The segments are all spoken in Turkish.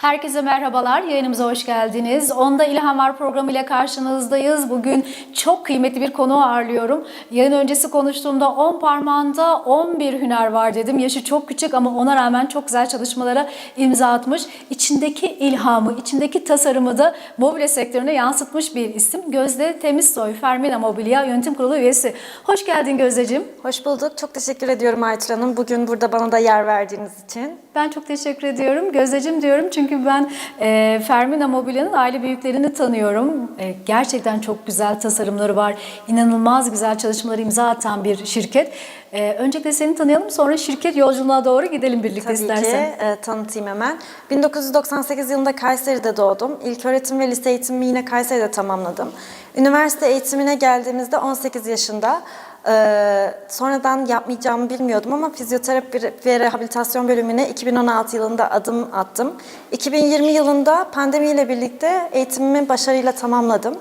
Herkese merhabalar. Yayınımıza hoş geldiniz. Onda İlham Var programı ile karşınızdayız. Bugün çok kıymetli bir konu ağırlıyorum. Yayın öncesi konuştuğumda 10 parmağında 11 hüner var dedim. Yaşı çok küçük ama ona rağmen çok güzel çalışmalara imza atmış. İçindeki ilhamı, içindeki tasarımı da mobilya sektörüne yansıtmış bir isim. Gözde Temizsoy, Fermina Mobilya Yönetim Kurulu üyesi. Hoş geldin Gözdeciğim. Hoş bulduk. Çok teşekkür ediyorum Aytül Hanım. Bugün burada bana da yer verdiğiniz için. Ben çok teşekkür ediyorum. Gözdeciğim diyorum çünkü ben e, Fermina Mobilya'nın aile büyüklerini tanıyorum. E, gerçekten çok güzel tasarımları var. İnanılmaz güzel çalışmaları imza atan bir şirket. E, öncelikle seni tanıyalım sonra şirket yolculuğuna doğru gidelim birlikte Tabii istersen. ki e, tanıtayım hemen. 1998 yılında Kayseri'de doğdum. İlköğretim ve lise eğitimimi yine Kayseri'de tamamladım. Üniversite eğitimine geldiğimizde 18 yaşında e, sonradan yapmayacağımı bilmiyordum ama fizyoterapi ve rehabilitasyon bölümüne 2016 yılında adım attım. 2020 yılında pandemiyle birlikte eğitimimi başarıyla tamamladım.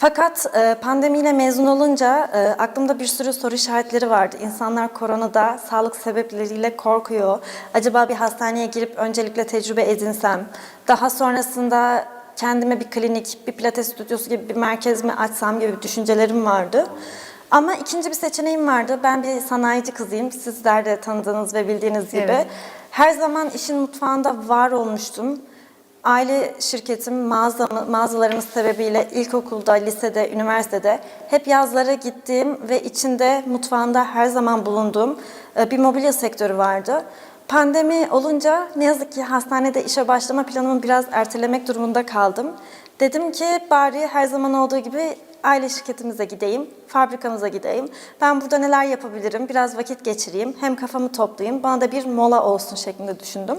Fakat e, pandemiyle mezun olunca e, aklımda bir sürü soru işaretleri vardı. İnsanlar koronada sağlık sebepleriyle korkuyor. Acaba bir hastaneye girip öncelikle tecrübe edinsem, daha sonrasında kendime bir klinik, bir pilates stüdyosu gibi bir merkez mi açsam gibi düşüncelerim vardı. Ama ikinci bir seçeneğim vardı. Ben bir sanayici kızıyım. Sizler de tanıdığınız ve bildiğiniz gibi. Evet. Her zaman işin mutfağında var olmuştum. Aile şirketim mağaza, mağazalarımız sebebiyle ilkokulda, lisede, üniversitede hep yazlara gittiğim ve içinde mutfağında her zaman bulunduğum e, bir mobilya sektörü vardı. Pandemi olunca ne yazık ki hastanede işe başlama planımı biraz ertelemek durumunda kaldım. Dedim ki bari her zaman olduğu gibi aile şirketimize gideyim, fabrikamıza gideyim. Ben burada neler yapabilirim, biraz vakit geçireyim, hem kafamı toplayayım, bana da bir mola olsun şeklinde düşündüm.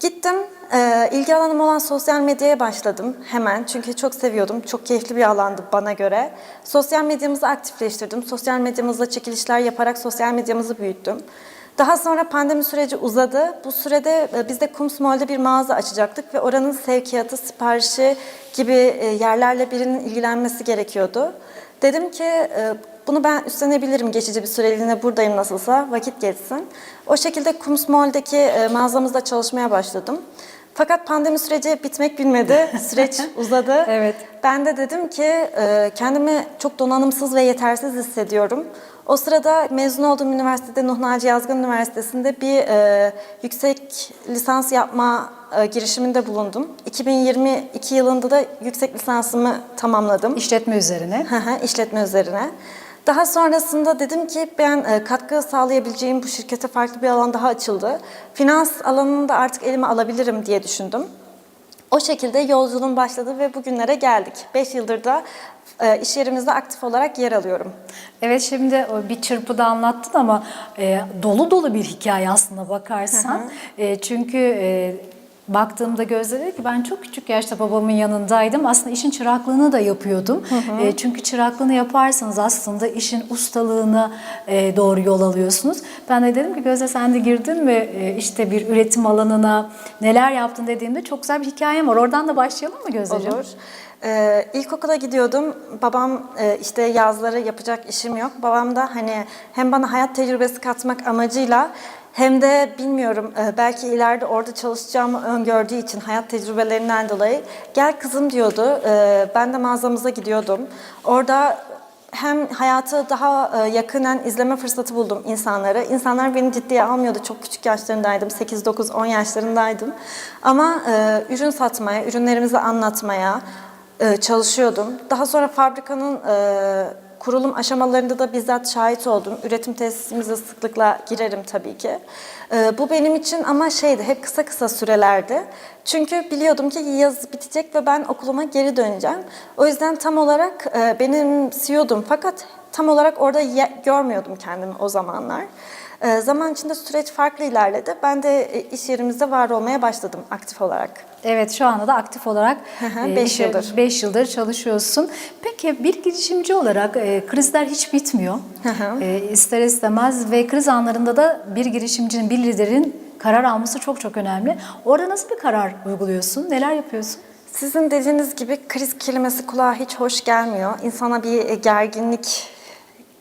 Gittim, e, ilgi alanım olan sosyal medyaya başladım hemen. Çünkü çok seviyordum, çok keyifli bir alandı bana göre. Sosyal medyamızı aktifleştirdim. Sosyal medyamızla çekilişler yaparak sosyal medyamızı büyüttüm. Daha sonra pandemi süreci uzadı. Bu sürede e, biz de Kumsmol'de bir mağaza açacaktık ve oranın sevkiyatı, siparişi gibi e, yerlerle birinin ilgilenmesi gerekiyordu. Dedim ki e, bunu ben üstlenebilirim geçici bir süreliğine buradayım nasılsa vakit geçsin. O şekilde Kumsmol'deki e, mağazamızda çalışmaya başladım. Fakat pandemi süreci bitmek bilmedi. Süreç uzadı. Evet. Ben de dedim ki kendimi çok donanımsız ve yetersiz hissediyorum. O sırada mezun olduğum üniversitede Nuh Naci Yazgın Üniversitesi'nde bir e, yüksek lisans yapma e, girişiminde bulundum. 2022 yılında da yüksek lisansımı tamamladım. İşletme üzerine. Hı hı, işletme üzerine. Daha sonrasında dedim ki ben e, katkı sağlayabileceğim bu şirkete farklı bir alan daha açıldı. Finans alanını da artık elime alabilirim diye düşündüm. O şekilde yolculuğum başladı ve bugünlere geldik. 5 yıldır da e, iş yerimizde aktif olarak yer alıyorum. Evet şimdi o bir çırpıda anlattın ama e, dolu dolu bir hikaye aslında bakarsan. E, çünkü e, baktığımda Gözde dedi ki ben çok küçük yaşta babamın yanındaydım. Aslında işin çıraklığını da yapıyordum. E, çünkü çıraklığını yaparsanız aslında işin ustalığına e, doğru yol alıyorsunuz. Ben de dedim ki Gözde sen de girdin mi e, işte bir üretim alanına neler yaptın dediğimde çok güzel bir hikayem var. Oradan da başlayalım mı Gözdeciğim? Olur. Ee, ilkokula gidiyordum. Babam e, işte yazları yapacak işim yok. Babam da hani hem bana hayat tecrübesi katmak amacıyla hem de bilmiyorum e, belki ileride orada çalışacağımı öngördüğü için hayat tecrübelerinden dolayı gel kızım diyordu. E, ben de mağazamıza gidiyordum. Orada hem hayatı daha e, yakından izleme fırsatı buldum insanları. İnsanlar beni ciddiye almıyordu. Çok küçük yaşlarındaydım. 8, 9, 10 yaşlarındaydım. Ama ürün satmaya, ürünlerimizi anlatmaya çalışıyordum. Daha sonra fabrikanın kurulum aşamalarında da bizzat şahit oldum. Üretim tesisimize sıklıkla girerim tabii ki. E, bu benim için ama şeydi, hep kısa kısa sürelerdi. Çünkü biliyordum ki yaz bitecek ve ben okuluma geri döneceğim. O yüzden tam olarak e, benimsiyordum fakat tam olarak orada görmüyordum kendimi o zamanlar. E, zaman içinde süreç farklı ilerledi. Ben de e, iş yerimizde var olmaya başladım aktif olarak. Evet şu anda da aktif olarak hı, e, beş işe- yıldır. beş yıldır çalışıyorsun. Peki bir girişimci olarak e, krizler hiç bitmiyor. E, ister istemez ve kriz anlarında da bir girişimcinin, bir liderin karar alması çok çok önemli. Orada nasıl bir karar uyguluyorsun? Neler yapıyorsun? Sizin dediğiniz gibi kriz kelimesi kulağa hiç hoş gelmiyor. İnsana bir e, gerginlik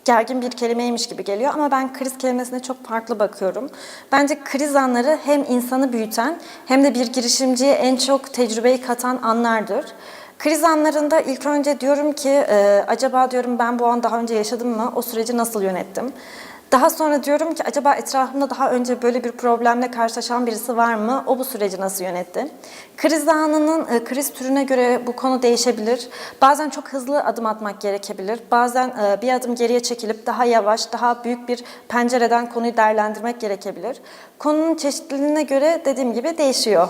gergin bir kelimeymiş gibi geliyor ama ben kriz kelimesine çok farklı bakıyorum. Bence kriz anları hem insanı büyüten hem de bir girişimciye en çok tecrübeyi katan anlardır. Kriz anlarında ilk önce diyorum ki e, acaba diyorum ben bu an daha önce yaşadım mı? O süreci nasıl yönettim? Daha sonra diyorum ki acaba etrafımda daha önce böyle bir problemle karşılaşan birisi var mı? O bu süreci nasıl yönetti? Kriz anının e, kriz türüne göre bu konu değişebilir. Bazen çok hızlı adım atmak gerekebilir. Bazen e, bir adım geriye çekilip daha yavaş, daha büyük bir pencereden konuyu değerlendirmek gerekebilir. Konunun çeşitliliğine göre dediğim gibi değişiyor.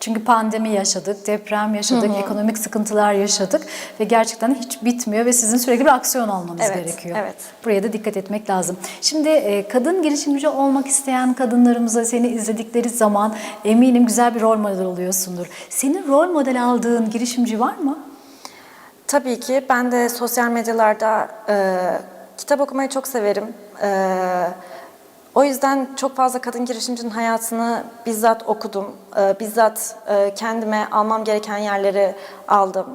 Çünkü pandemi yaşadık, deprem yaşadık, ekonomik sıkıntılar yaşadık ve gerçekten hiç bitmiyor ve sizin sürekli bir aksiyon almanız Evet, gerekiyor. evet. Buraya da dikkat etmek lazım. Şimdi e, kadın girişimci olmak isteyen kadınlarımıza seni izledikleri zaman eminim güzel bir rol model oluyorsundur. Senin rol model aldığın girişimci var mı? Tabii ki ben de sosyal medyalarda e, kitap okumayı çok severim. E, o yüzden çok fazla kadın girişimcinin hayatını bizzat okudum. E, bizzat e, kendime almam gereken yerleri aldım.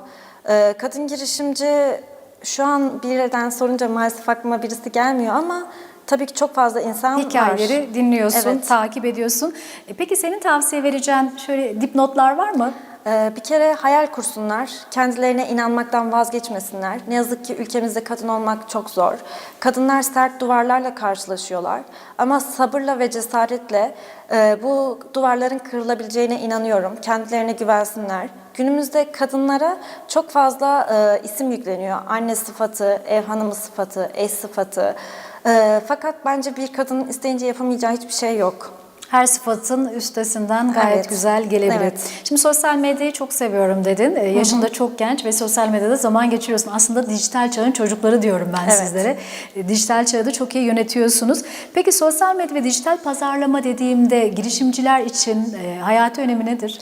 E, kadın girişimci şu an birden sorunca maalesef aklıma birisi gelmiyor ama tabii ki çok fazla insan var. Hikayeleri dinliyorsun, Evet. takip ediyorsun. E, peki senin tavsiye vereceğin şöyle dipnotlar var mı? Ee, Bir kere hayal kursunlar, kendilerine inanmaktan vazgeçmesinler. Ne yazık ki ülkemizde kadın olmak çok zor. Kadınlar sert duvarlarla karşılaşıyorlar. Ama sabırla ve cesaretle e, bu duvarların kırılabileceğine inanıyorum. Kendilerine güvensinler. Günümüzde kadınlara çok fazla e, isim yükleniyor. Anne sıfatı, ev hanımı sıfatı, eş sıfatı. E, fakat bence bir kadının isteyince yapamayacağı hiçbir şey yok. Her sıfatın üstesinden gayet Evet. güzel gelebilir. Evet. Şimdi sosyal medyayı çok seviyorum dedin. Ee, Yaşın da çok genç ve sosyal medyada zaman geçiriyorsun. Aslında dijital çağın çocukları diyorum ben Evet. sizlere. Ee, Dijital çağı da çok iyi yönetiyorsunuz. Peki sosyal medya ve dijital pazarlama dediğimde girişimciler için e, hayati önemi nedir?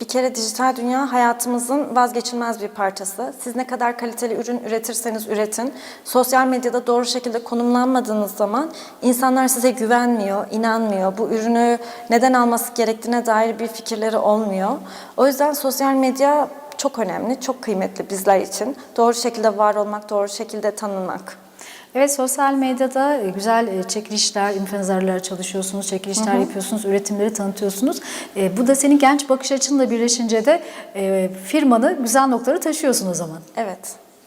Bir kere dijital dünya hayatımızın vazgeçilmez bir parçası. Siz ne kadar kaliteli ürün üretirseniz üretin, sosyal medyada doğru şekilde konumlanmadığınız zaman insanlar size güvenmiyor, inanmıyor. Bu ürünü neden alması gerektiğine dair bir fikirleri olmuyor. O yüzden sosyal medya çok önemli, çok kıymetli bizler için. Doğru şekilde var olmak, doğru şekilde tanınmak. Evet sosyal medyada e, güzel e, çekilişler, influencerlarla çalışıyorsunuz, çekilişler yapıyorsunuz, üretimleri tanıtıyorsunuz. E, Bu da senin genç bakış açınla birleşince de e, firmanı güzel noktalara taşıyorsun o zaman. Evet.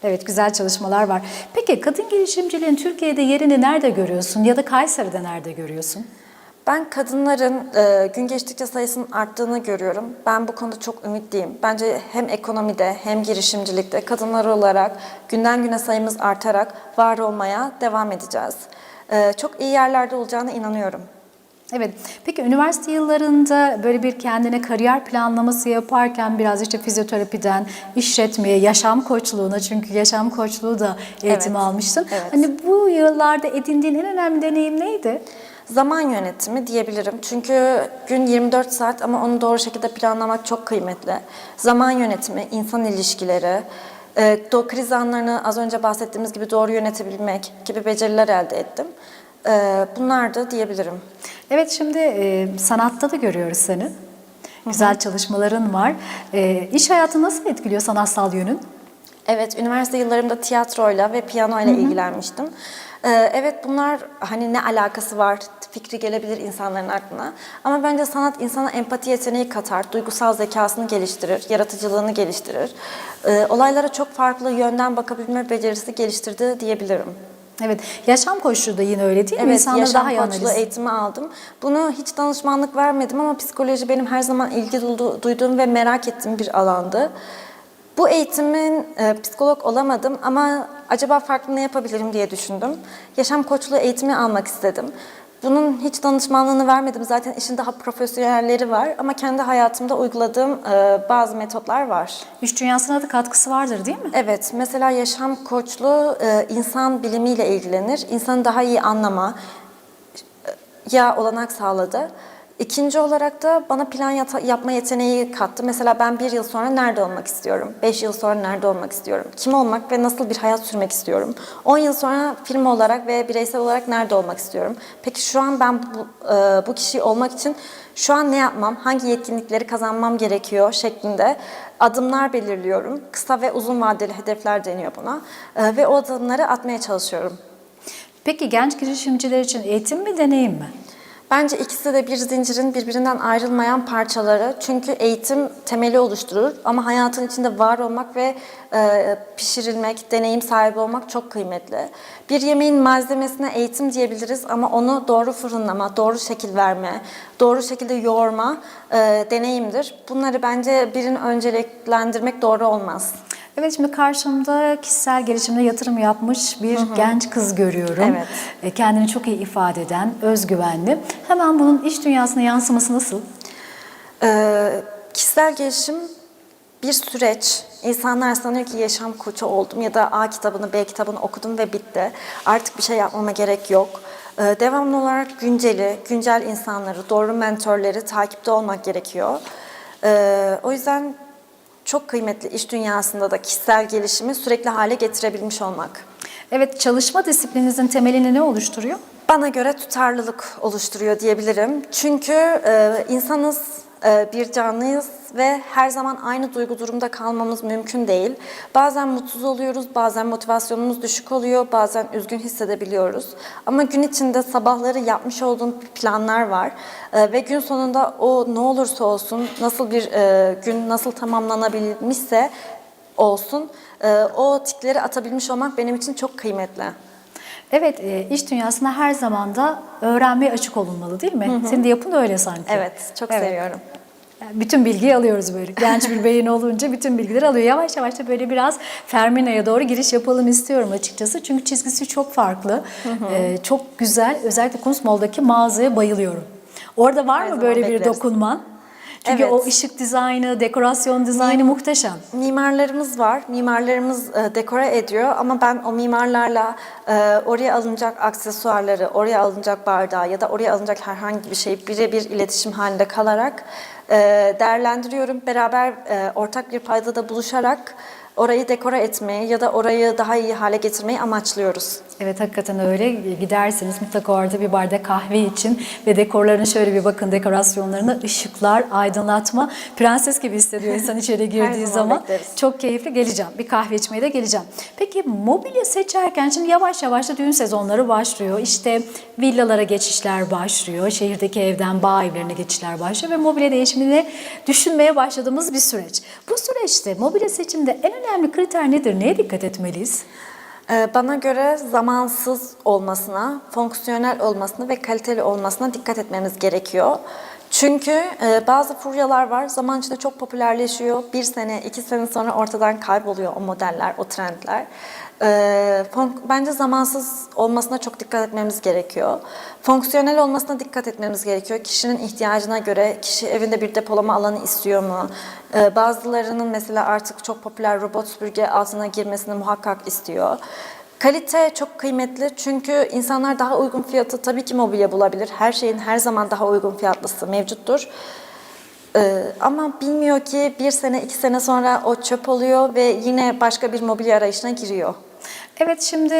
Evet güzel çalışmalar var. Peki kadın girişimciliğin Türkiye'de yerini nerede görüyorsun ya da Kayseri'de nerede görüyorsun? Ben kadınların e, gün geçtikçe sayısının arttığını görüyorum. Ben bu konuda çok ümitliyim. Bence hem ekonomide hem girişimcilikte kadınlar olarak günden güne sayımız artarak var olmaya devam edeceğiz. E, çok iyi yerlerde olacağına inanıyorum. Evet. Peki üniversite yıllarında böyle bir kendine kariyer planlaması yaparken biraz işte fizyoterapiden işletmeye, yaşam koçluğuna çünkü yaşam koçluğu da eğitimi Evet. almıştın. Evet. Hani bu yıllarda edindiğin en önemli deneyim neydi? Zaman yönetimi diyebilirim. Çünkü gün 24 saat ama onu doğru şekilde planlamak çok kıymetli. Zaman yönetimi, insan ilişkileri, e, kriz anlarını az önce bahsettiğimiz gibi doğru yönetebilmek gibi beceriler elde ettim. E, bunlar da diyebilirim. Evet şimdi e, sanatta da görüyoruz seni. Güzel çalışmaların var. E, iş hayatı nasıl etkiliyor sanatsal yönün? Evet, üniversite yıllarımda tiyatroyla ve piyanoyla ilgilenmiştim. Ee, evet bunlar hani ne alakası var fikri gelebilir insanların aklına. Ama bence sanat insana empati yeteneği katar, duygusal zekasını geliştirir, yaratıcılığını geliştirir. Ee, olaylara çok farklı yönden bakabilme becerisi geliştirdi diyebilirim. Evet, yaşam koçluğu da yine öyle değil mi? Evet, İnsanları yaşam daha koçluğu analiz. eğitimi aldım. Bunu hiç danışmanlık vermedim ama psikoloji benim her zaman ilgi duydu- duyduğum ve merak ettiğim bir alandı. Bu eğitimin e, psikolog olamadım ama acaba farklı ne yapabilirim diye düşündüm. Yaşam koçluğu eğitimi almak istedim. Bunun hiç danışmanlığını vermedim. Zaten işin daha profesyonelleri var ama kendi hayatımda uyguladığım e, bazı metotlar var. İş dünyasına da katkısı vardır değil mi? Evet, mesela yaşam koçluğu e, insan bilimiyle ilgilenir. İnsanı daha iyi anlama ya olanak sağladı. İkinci olarak da bana plan yapma yeteneği kattı. Mesela ben bir yıl sonra nerede olmak istiyorum? Beş yıl sonra nerede olmak istiyorum? Kim olmak ve nasıl bir hayat sürmek istiyorum? On yıl sonra firma olarak ve bireysel olarak nerede olmak istiyorum? Peki şu an ben bu, e, bu kişi olmak için şu an ne yapmam, hangi yetkinlikleri kazanmam gerekiyor şeklinde adımlar belirliyorum. Kısa ve uzun vadeli hedefler deniyor buna. E, ve o adımları atmaya çalışıyorum. Peki genç girişimciler için eğitim mi deneyim mi? Bence ikisi de bir zincirin birbirinden ayrılmayan parçaları. Çünkü eğitim temeli oluşturur ama hayatın içinde var olmak ve e, pişirilmek, deneyim sahibi olmak çok kıymetli. Bir yemeğin malzemesine eğitim diyebiliriz ama onu doğru fırınlama, doğru şekil verme, doğru şekilde yoğurma e, deneyimdir. Bunları bence birini önceliklendirmek doğru olmaz. Evet şimdi karşımda kişisel gelişimde yatırım yapmış bir genç kız görüyorum. Evet. E, Kendini çok iyi ifade eden, özgüvenli. Hemen bunun iş dünyasına yansıması nasıl? Ee, kişisel gelişim bir süreç. İnsanlar sanıyor ki yaşam koçu oldum ya da A kitabını, B kitabını okudum ve bitti. Artık bir şey yapmama gerek yok. Ee, devamlı olarak günceli, güncel insanları, doğru mentorları takipte olmak gerekiyor. Ee, o yüzden çok kıymetli iş dünyasında da kişisel gelişimi sürekli hale getirebilmiş olmak. Evet çalışma disiplininizin temelini ne oluşturuyor? Bana göre tutarlılık oluşturuyor diyebilirim. Çünkü e, insanız, bir canlıyız ve her zaman aynı duygu durumda kalmamız mümkün değil. Bazen mutsuz oluyoruz, bazen motivasyonumuz düşük oluyor, bazen üzgün hissedebiliyoruz. Ama gün içinde sabahları yapmış olduğum planlar var E, ve gün sonunda o ne olursa olsun, nasıl bir e, gün nasıl tamamlanabilmişse olsun, e, o tikleri atabilmiş olmak benim için çok kıymetli. Evet e, iş dünyasında her zaman da öğrenmeye açık olunmalı değil mi? Senin de yapın öyle sanki. Evet, çok Evet. seviyorum. Yani bütün bilgiyi alıyoruz böyle. Genç bir beyin olunca bütün bilgileri alıyor. Yavaş yavaş da böyle biraz Fermina'ya doğru giriş yapalım istiyorum açıkçası. Çünkü çizgisi çok farklı. Ee, çok güzel. Özellikle Kunstmall'daki mağazaya bayılıyorum. Orada var Her mı böyle bir bekleriz. dokunman? Çünkü Evet. o ışık dizaynı, dekorasyon dizaynı muhteşem. Mimarlarımız var. Mimarlarımız e, dekore ediyor ama ben o mimarlarla e, oraya alınacak aksesuarları, oraya alınacak bardağı ya da oraya alınacak herhangi bir şeyi birebir iletişim halinde kalarak e, değerlendiriyorum. Beraber e, ortak bir paydada buluşarak orayı dekore etmeyi ya da orayı daha iyi hale getirmeyi amaçlıyoruz. Evet hakikaten öyle. Giderseniz mutlaka orada bir bardak kahve için ve dekorlarına şöyle bir bakın dekorasyonlarına ışıklar, aydınlatma. Prenses gibi hissediyor insan içeri girdiği zaman zaman. bekleriz. Çok keyifli geleceğim. Bir kahve içmeye de geleceğim. Peki mobilya seçerken şimdi yavaş yavaş da düğün sezonları başlıyor. İşte villalara geçişler başlıyor. Şehirdeki evden bağ evlerine geçişler başlıyor ve mobilya değişimini düşünmeye başladığımız bir süreç. Bu süreçte mobilya seçimde en önemli kriter nedir? Neye dikkat etmeliyiz? Ee, Bana göre zamansız olmasına, fonksiyonel olmasına ve kaliteli olmasına dikkat etmemiz gerekiyor. Çünkü e, bazı furyalar var, zaman içinde çok popülerleşiyor. Bir sene, iki sene sonra ortadan kayboluyor o modeller, o trendler. Ee, fon- Bence zamansız olmasına çok dikkat etmemiz gerekiyor. Fonksiyonel olmasına dikkat etmemiz gerekiyor. Kişinin ihtiyacına göre, kişi evinde bir depolama alanı istiyor mu? Ee, Bazılarının mesela artık çok popüler robot süpürge altına girmesini muhakkak istiyor. Kalite çok kıymetli çünkü insanlar daha uygun fiyatı tabii ki mobilya bulabilir. Her şeyin her zaman daha uygun fiyatlısı mevcuttur. Ee, ama bilmiyor ki bir sene iki sene sonra o çöp oluyor ve yine başka bir mobilya arayışına giriyor. Evet şimdi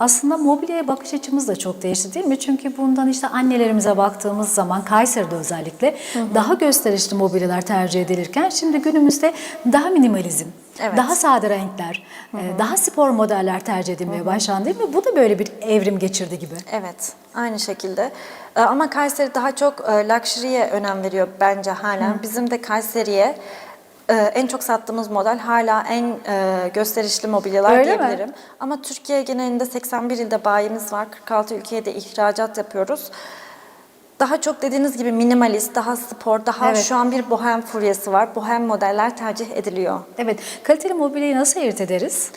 aslında mobilyaya bakış açımız da çok değişti değil mi? Çünkü bundan işte annelerimize baktığımız zaman Kayseri'de özellikle daha gösterişli mobilyalar tercih edilirken şimdi günümüzde daha minimalizm, Evet. daha sade renkler, e, daha spor modeller tercih edilmeye başlandı değil mi? Bu da böyle bir evrim geçirdi gibi. Evet, aynı şekilde. Ama Kayseri daha çok e, luxury'ye önem veriyor bence halen. Bizim de Kayseri'ye e, en çok sattığımız model hala en e, gösterişli mobilyalar Öyle mi? diyebilirim. Ama Türkiye genelinde 81 ilde bayimiz var. 46 ülkeye de ihracat yapıyoruz. Daha çok dediğiniz gibi minimalist, daha spor, daha Evet. şu an bir bohem furyası var. Bohem modeller tercih ediliyor. Evet, kaliteli mobilyayı nasıl ayırt ederiz?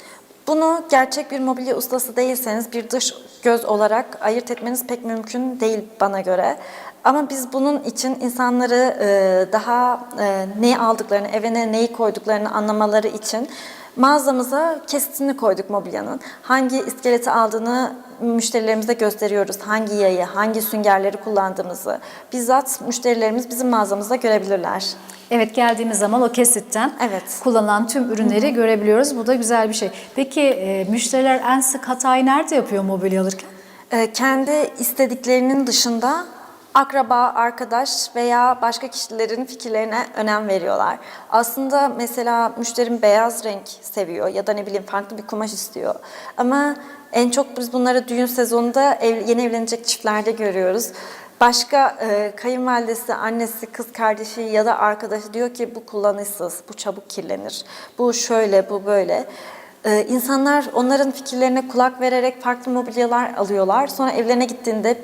Bunu gerçek bir mobilya ustası değilseniz bir dış göz olarak ayırt etmeniz pek mümkün değil bana göre. Ama biz bunun için insanları e, daha e, neyi aldıklarını, evine neyi koyduklarını anlamaları için mağazamıza kesitini koyduk mobilyanın. Hangi iskeleti aldığını müşterilerimize gösteriyoruz. Hangi yayı, hangi süngerleri kullandığımızı bizzat müşterilerimiz bizim mağazamızda görebilirler. Evet geldiğimiz zaman o kesitten Evet. kullanılan tüm ürünleri görebiliyoruz. Bu da güzel bir şey. Peki e, müşteriler en sık hatayı nerede yapıyor mobilya alırken? Kendi istediklerinin dışında akraba, arkadaş veya başka kişilerin fikirlerine önem veriyorlar. Aslında mesela müşterim beyaz renk seviyor ya da ne bileyim farklı bir kumaş istiyor. Ama en çok biz bunları düğün sezonunda ev, yeni evlenecek çiftlerde görüyoruz. Başka e, kayınvalidesi, annesi, kız kardeşi ya da arkadaşı diyor ki bu kullanışsız, bu çabuk kirlenir, bu şöyle, bu böyle. E, insanlar onların fikirlerine kulak vererek farklı mobilyalar alıyorlar. Sonra evlerine gittiğinde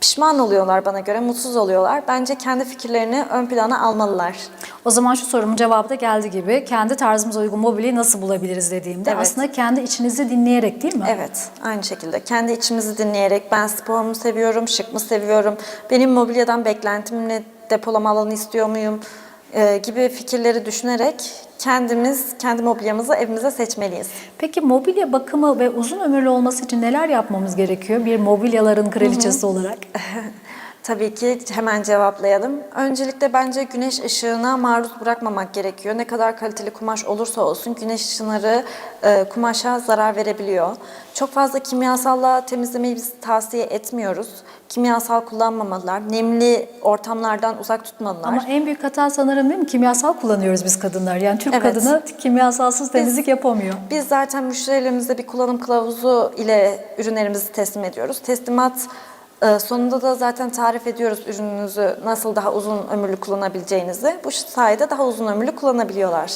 pişman oluyorlar bana göre, mutsuz oluyorlar. Bence kendi fikirlerini ön plana almalılar. O zaman şu sorumun cevabı da geldi gibi. Kendi tarzımıza uygun mobilyayı nasıl bulabiliriz dediğimde Evet. aslında kendi içinizi dinleyerek değil mi? Evet, aynı şekilde. Kendi içimizi dinleyerek ben spor mu seviyorum, şık mı seviyorum, benim mobilyadan beklentim ne, depolama alanı istiyor muyum e, gibi fikirleri düşünerek kendimiz, kendi mobilyamızı evimize seçmeliyiz. Peki mobilya bakımı ve uzun ömürlü olması için neler yapmamız gerekiyor bir mobilyaların kraliçesi olarak? Tabii ki hemen cevaplayalım. Öncelikle bence güneş ışığına maruz bırakmamak gerekiyor. Ne kadar kaliteli kumaş olursa olsun güneş ışınları e, kumaşa zarar verebiliyor. Çok fazla kimyasalla temizlemeyi biz tavsiye etmiyoruz. Kimyasal kullanmamalılar, nemli ortamlardan uzak tutmalılar. Ama en büyük hata sanırım değil mi? Kimyasal kullanıyoruz biz kadınlar. Yani Türk Evet. kadını kimyasalsız temizlik yapamıyor. Biz zaten müşterilerimize bir kullanım kılavuzu ile ürünlerimizi teslim ediyoruz. Teslimat sonunda da zaten tarif ediyoruz ürününüzü nasıl daha uzun ömürlü kullanabileceğinizi. Bu sayede daha uzun ömürlü kullanabiliyorlar.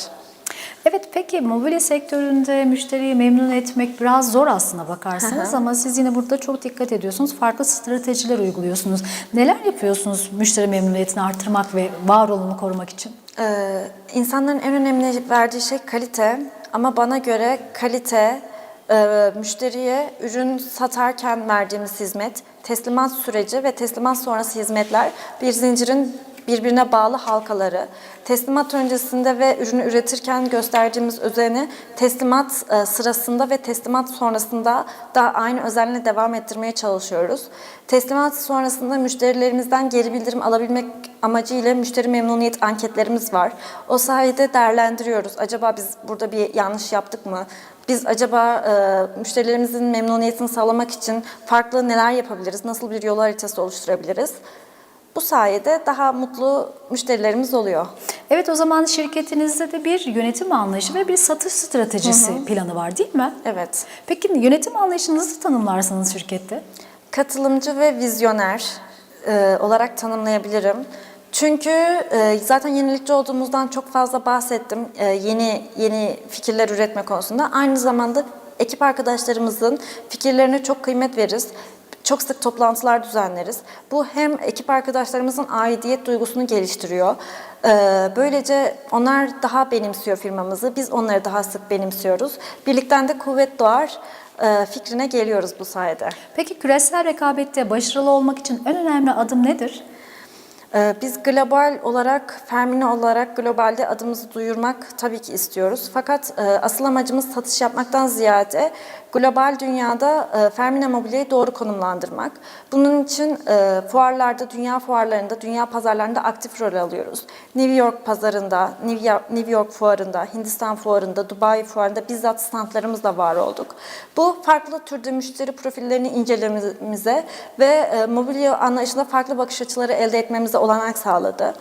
Evet peki mobilya sektöründe müşteriyi memnun etmek biraz zor aslına bakarsanız ama siz yine burada çok dikkat ediyorsunuz. Farklı stratejiler uyguluyorsunuz. Neler yapıyorsunuz müşteri memnuniyetini artırmak ve var korumak için? Ee, insanların en önemli verdiği şey kalite ama bana göre kalite e, müşteriye ürün satarken verdiğimiz hizmet, teslimat süreci ve teslimat sonrası hizmetler bir zincirin birbirine bağlı halkaları. Teslimat öncesinde ve ürünü üretirken gösterdiğimiz özeni teslimat e, sırasında ve teslimat sonrasında da aynı özenle devam ettirmeye çalışıyoruz. Teslimat sonrasında müşterilerimizden geri bildirim alabilmek amacıyla müşteri memnuniyet anketlerimiz var. O sayede değerlendiriyoruz. Acaba biz burada bir yanlış yaptık mı? Biz acaba e, müşterilerimizin memnuniyetini sağlamak için farklı neler yapabiliriz? Nasıl bir yol haritası oluşturabiliriz? Bu sayede daha mutlu müşterilerimiz oluyor. Evet o zaman şirketinizde de bir yönetim anlayışı ve bir satış stratejisi planı var değil mi? Evet. Peki yönetim anlayışını nasıl tanımlarsınız şirkette? Katılımcı ve vizyoner e, olarak tanımlayabilirim. Çünkü e, zaten yenilikçi olduğumuzdan çok fazla bahsettim. E, yeni yeni fikirler üretme konusunda. Aynı zamanda ekip arkadaşlarımızın fikirlerine çok kıymet veririz. Çok sık toplantılar düzenleriz. Bu hem ekip arkadaşlarımızın aidiyet duygusunu geliştiriyor. E, böylece onlar daha benimsiyor firmamızı. Biz onları daha sık benimsiyoruz. Birlikten de kuvvet doğar e, fikrine geliyoruz bu sayede. Peki küresel rekabette başarılı olmak için en önemli adım nedir? Ee, Biz global olarak, Fermine olarak globalde adımızı duyurmak tabii ki istiyoruz. Fakat e, asıl amacımız satış yapmaktan ziyade global dünyada e, Fermine Mobilya'yı doğru konumlandırmak. Bunun için e, fuarlarda, dünya fuarlarında, dünya pazarlarında aktif rol alıyoruz. New York pazarında, New York, New York fuarında, Hindistan fuarında, Dubai fuarında bizzat standlarımızla var olduk. Bu farklı türde müşteri profillerini incelememize ve e, mobilya anlayışında farklı bakış açıları elde etmemize olanak sağladı.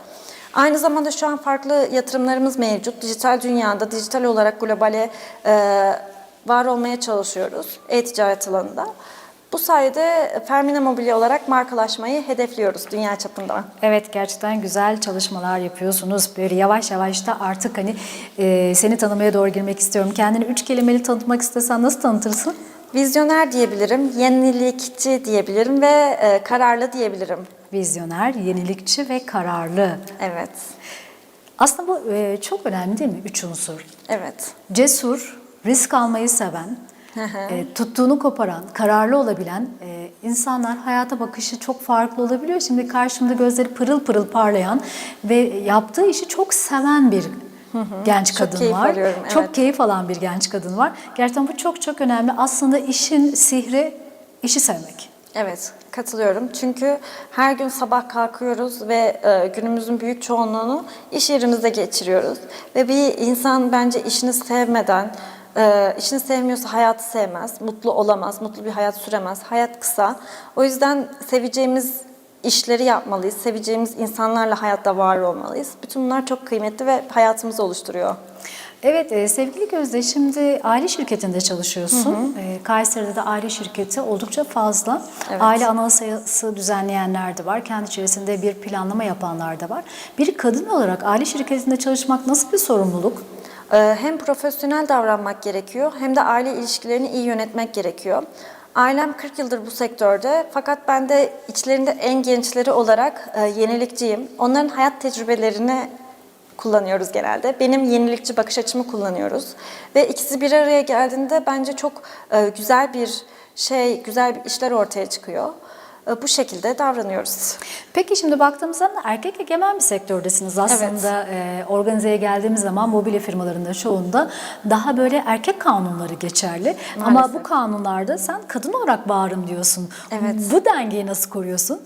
Aynı zamanda şu an farklı yatırımlarımız mevcut. Dijital dünyada, dijital olarak globale e, var olmaya çalışıyoruz e-ticaret alanında. Bu sayede Fermina Mobilya olarak markalaşmayı hedefliyoruz dünya çapında. Evet gerçekten güzel çalışmalar yapıyorsunuz. Böyle yavaş yavaş da artık hani e, seni tanımaya doğru girmek istiyorum. Kendini üç kelimeli tanıtmak istesen nasıl tanıtırsın? Vizyoner diyebilirim, yenilikçi diyebilirim ve e, kararlı diyebilirim. Vizyoner, yenilikçi ve kararlı. Evet, Aslında bu e, çok önemli değil mi? Üç unsur. evet. Cesur, risk almayı seven, e, tuttuğunu koparan, kararlı olabilen e, insanlar hayata bakışı çok farklı olabiliyor. Şimdi karşımda gözleri pırıl pırıl parlayan ve yaptığı işi çok seven bir genç Çok kadın keyif var. alıyorum, Çok evet. keyif alan bir genç kadın var. Gerçekten bu çok çok önemli. Aslında işin sihri işi sevmek. Evet, katılıyorum. Çünkü her gün sabah kalkıyoruz ve e, günümüzün büyük çoğunluğunu iş yerimizde geçiriyoruz. Ve bir insan bence işini sevmeden, e, işini sevmiyorsa hayatı sevmez, mutlu olamaz, mutlu bir hayat süremez. Hayat kısa. O yüzden seveceğimiz işleri yapmalıyız. Seveceğimiz insanlarla hayatta var olmalıyız. Bütün bunlar çok kıymetli ve hayatımızı oluşturuyor. Evet e, sevgili Gözde şimdi aile şirketinde çalışıyorsun. E, Kayseri'de de aile şirketi oldukça fazla. Evet. Aile anayasası düzenleyenler de var. Kendi içerisinde bir planlama yapanlar da var. Bir kadın olarak aile şirketinde çalışmak nasıl bir sorumluluk? Ee, Hem profesyonel davranmak gerekiyor hem de aile ilişkilerini iyi yönetmek gerekiyor. Ailem 40 yıldır bu sektörde fakat ben de içlerinde en gençleri olarak e, yenilikçiyim. Onların hayat tecrübelerini kullanıyoruz genelde. Benim yenilikçi bakış açımı kullanıyoruz. Ve ikisi bir araya geldiğinde bence çok e, güzel bir şey, güzel bir işler ortaya çıkıyor. E, Bu şekilde davranıyoruz. Peki şimdi baktığımız zaman erkek egemen bir sektördesiniz aslında. E, organizeye geldiğimiz zaman mobilya firmalarında çoğunda daha böyle erkek kanunları geçerli. Ama Maalesef. bu kanunlarda sen kadın olarak bağırım diyorsun. Evet. Bu dengeyi nasıl koruyorsun?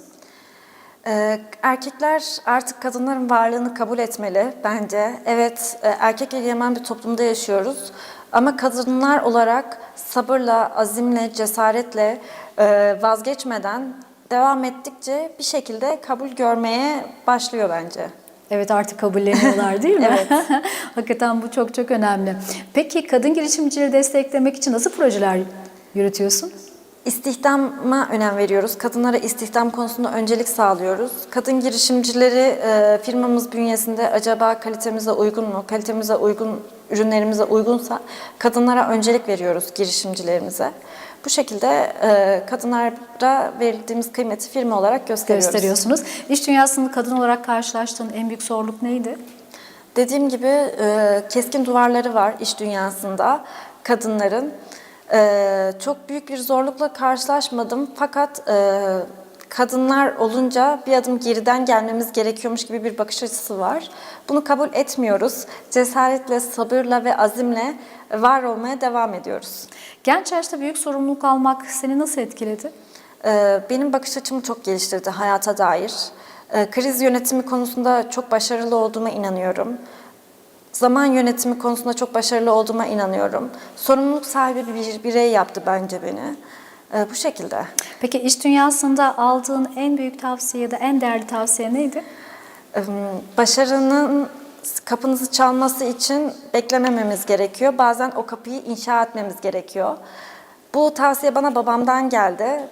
Ee, Erkekler artık kadınların varlığını kabul etmeli bence. Evet, e, erkek egemen bir toplumda yaşıyoruz. Ama kadınlar olarak sabırla, azimle, cesaretle, e, vazgeçmeden devam ettikçe bir şekilde kabul görmeye başlıyor bence. Evet artık kabulleniyorlar değil mi? Evet. Hakikaten bu çok çok önemli. Peki kadın girişimcileri desteklemek için nasıl projeler yürütüyorsun? İstihdama önem veriyoruz. Kadınlara istihdam konusunda öncelik sağlıyoruz. Kadın girişimcileri e, firmamız bünyesinde acaba kalitemize uygun mu? Kalitemize uygun, ürünlerimize uygunsa kadınlara öncelik veriyoruz girişimcilerimize. Bu şekilde e, kadınlara verildiğimiz kıymeti firma olarak gösteriyoruz. Gösteriyorsunuz. İş dünyasında kadın olarak karşılaştığın en büyük zorluk neydi? Dediğim gibi e, keskin duvarları var iş dünyasında kadınların. E, çok büyük bir zorlukla karşılaşmadım fakat e, kadınlar olunca bir adım geriden gelmemiz gerekiyormuş gibi bir bakış açısı var. Bunu kabul etmiyoruz. Cesaretle, sabırla ve azimle var olmaya devam ediyoruz. Genç yaşta büyük sorumluluk almak seni nasıl etkiledi? Ee, Benim bakış açımı çok geliştirdi hayata dair. Ee, Kriz yönetimi konusunda çok başarılı olduğuma inanıyorum. Zaman yönetimi konusunda çok başarılı olduğuma inanıyorum. Sorumluluk sahibi bir birey yaptı bence beni. Ee, Bu şekilde. Peki iş dünyasında aldığın en büyük tavsiye ya da en değerli tavsiye neydi? Başarının kapınızı çalması için beklemememiz gerekiyor. Bazen o kapıyı inşa etmemiz gerekiyor. Bu tavsiye bana babamdan geldi.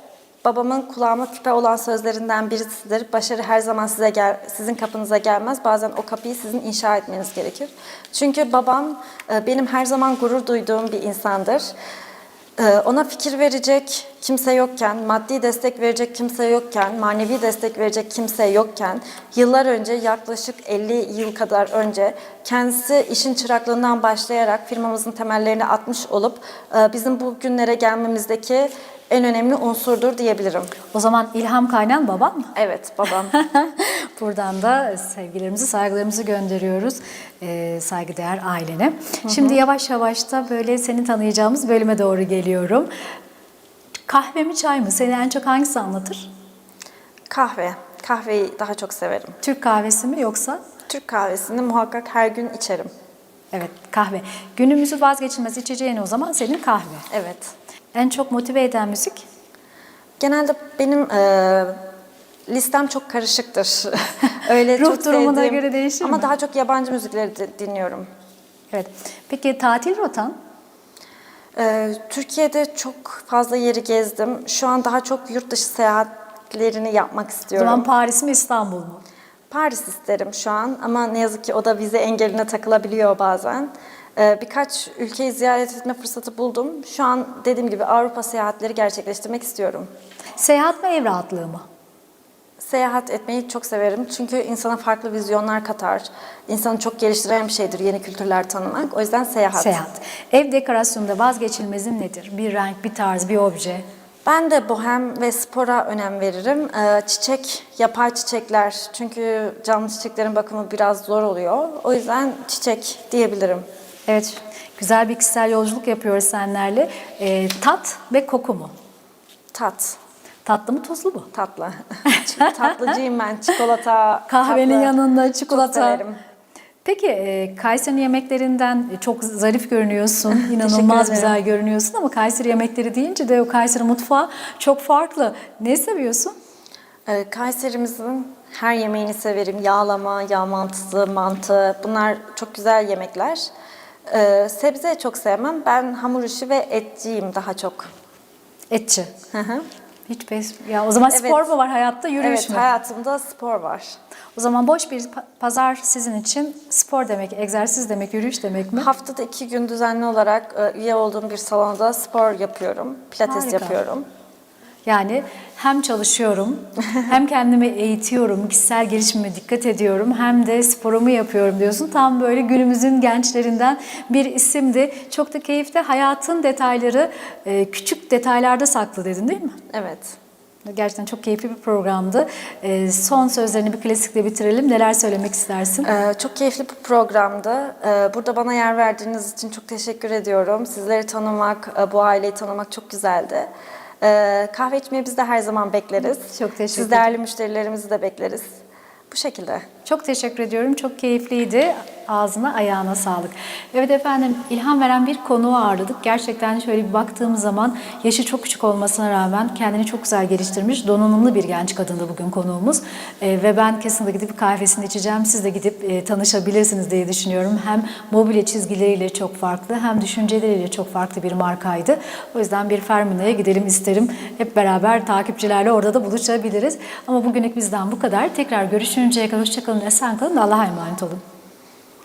Babamın kulağıma küpe olan sözlerinden birisidir. Başarı her zaman size gel, sizin kapınıza gelmez. Bazen o kapıyı sizin inşa etmeniz gerekir. Çünkü babam e, benim her zaman gurur duyduğum bir insandır. Ee, Ona fikir verecek kimse yokken, maddi destek verecek kimse yokken, manevi destek verecek kimse yokken, yıllar önce yaklaşık 50 yıl kadar önce kendisi işin çıraklığından başlayarak firmamızın temellerini atmış olup e, bizim bu günlere gelmemizdeki en önemli unsurdur diyebilirim. O zaman ilham kaynağın babam mı? Evet, babam. Buradan da sevgilerimizi, saygılarımızı gönderiyoruz ee, saygıdeğer ailene. Şimdi yavaş yavaş da böyle seni tanıyacağımız bölüme doğru geliyorum. Kahve mi çay mı? Seni en çok hangisi anlatır? Kahve. Kahveyi daha çok severim. Türk kahvesi mi yoksa? Türk kahvesini muhakkak her gün içerim. Evet kahve. Günümüzü vazgeçilmez içeceğin o zaman senin kahve. Evet. En çok motive eden müzik? Genelde benim e, listem çok karışıktır. Öyle Ruh çok durumuna sevdiğim- göre değişir Ama mi? daha çok yabancı müzikleri di- dinliyorum. Evet. Peki tatil rotan? E, Türkiye'de çok fazla yeri gezdim. Şu an daha çok yurt dışı seyahatlerini yapmak O istiyorum. zaman Paris mi İstanbul mu? Paris isterim şu an ama ne yazık ki o da vize engeline takılabiliyor bazen. E, birkaç ülkeyi ziyaret etme fırsatı buldum. Şu an dediğim gibi Avrupa seyahatleri gerçekleştirmek istiyorum. Seyahat mi ev rahatlığı mı? Seyahat etmeyi çok severim çünkü insana farklı vizyonlar katar. İnsanı çok geliştiren bir şeydir yeni kültürler tanımak. O yüzden seyahat. Seyahat. Ev dekorasyonunda vazgeçilmezin nedir? Bir renk, bir tarz, bir obje. Ben de bohem ve spora önem veririm. Ee, çiçek, yapay çiçekler. Çünkü canlı çiçeklerin bakımı biraz zor oluyor. O yüzden çiçek diyebilirim. Evet, güzel bir kişisel yolculuk yapıyoruz senlerle. Ee, tat ve koku mu? Tat, Tatlı mı, tuzlu mu? tatlı. Tatlıcıyım ben. Çikolata, Kahvenin tatlı. yanında çikolata. severim. Peki e, Kayseri yemeklerinden çok zarif görünüyorsun, inanılmaz güzel görünüyorsun ama Kayseri yemekleri deyince de o Kayseri mutfağı çok farklı. Ne seviyorsun? Ee, Kayserimizin her yemeğini severim. Yağlama, yağ mantısı, mantı bunlar çok güzel yemekler. Ee, sebze çok sevmem. Ben hamur işi ve etçiyim daha çok. Etçi. Hı hı. Hiç pes. Ya o zaman Evet. spor mu var hayatta, yürüyüş Evet, mü? hayatımda spor var. O zaman boş bir pa- pazar sizin için spor demek, egzersiz demek, yürüyüş demek mi? Haftada iki gün düzenli olarak e, üye olduğum bir salonda spor yapıyorum. Pilates Harika. yapıyorum. Yani hem çalışıyorum, hem kendimi eğitiyorum, kişisel gelişimime dikkat ediyorum, hem de sporumu yapıyorum diyorsun. Tam böyle günümüzün gençlerinden bir isimdi. Çok da keyifli. Hayatın detayları e, küçük detaylarda saklı dedin değil mi? Evet. Gerçekten çok keyifli bir programdı. E, Son sözlerini bir klasikle bitirelim. Neler söylemek istersin? Ee, çok keyifli bir programdı. Burada bana yer verdiğiniz için çok teşekkür ediyorum. Sizleri tanımak, e, bu aileyi tanımak çok güzeldi. Ee, kahve içmeyi biz de her zaman bekleriz. Çok teşekkür Siz değerli müşterilerimizi de bekleriz. Bu şekilde. Çok teşekkür ediyorum. Çok keyifliydi. Ağzına, ayağına sağlık. Evet efendim, ilham veren bir konuğu ağırladık. Gerçekten şöyle bir baktığım zaman yaşı çok küçük olmasına rağmen kendini çok güzel geliştirmiş, donanımlı bir genç kadındı bugün konuğumuz. Ee, ve ben kesinlikle gidip kahvesini içeceğim. Siz de gidip e, tanışabilirsiniz diye düşünüyorum. Hem mobilya çizgileriyle çok farklı, hem düşünceleriyle çok farklı bir markaydı. O yüzden bir Fermina'ya gidelim isterim. Hep beraber takipçilerle orada da buluşabiliriz. Ama bugünlük bizden bu kadar. Tekrar görüşünceye kadar hoşçakalın, esen kalın. Allah'a emanet olun.